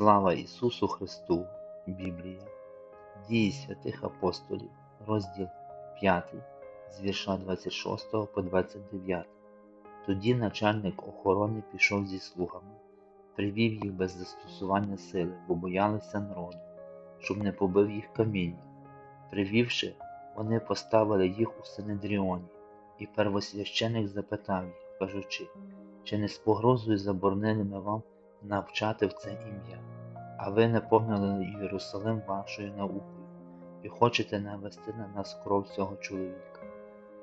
Слава Ісусу Христу! Біблія. Дії святих апостолів, розділ 5, з вірша 26 по 29. Тоді начальник охорони пішов зі слугами, привів їх без застосування сили, бо боялися народу, щоб не побив їх камінням. Привівши, вони поставили їх у Синедріоні, і первосвященик запитав їх, кажучи, чи не з погрозою заборонили ми вам навчати в це ім'я, а ви наповнили Єрусалим вашою наукою і хочете навести на нас кров цього чоловіка.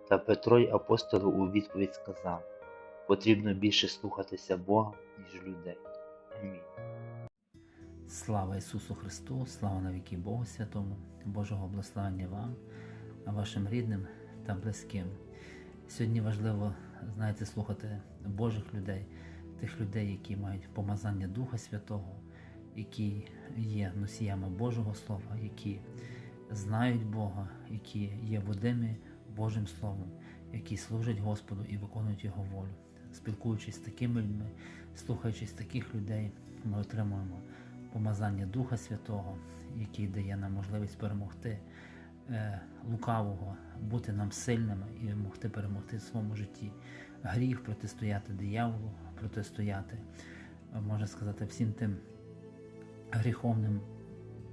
Та Петро й апостоли у відповідь сказав, потрібно більше слухатися Бога, ніж людей. Амінь. Слава Ісусу Христу, слава навіки Богу Святому, Божого благословення вам, вашим рідним та близьким. Сьогодні важливо, знаєте, слухати Божих людей, тих людей, які мають помазання Духа Святого, які є носіями Божого Слова, які знають Бога, які є водими Божим Словом, які служать Господу і виконують Його волю. Спілкуючись з такими людьми, слухаючись таких людей, ми отримуємо помазання Духа Святого, який дає нам можливість перемогти е, лукавого, бути нам сильними і могти перемогти в своєму житті. Гріх протистояти дияволу, протистояти, е, можна сказати, всім тим гріховним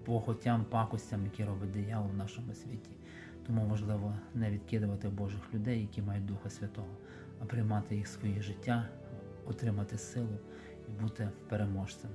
похотям, пакостям, які робить диявол в нашому світі. Тому важливо не відкидувати Божих людей, які мають Духа Святого, а приймати їх в своє життя, отримати силу і бути переможцем.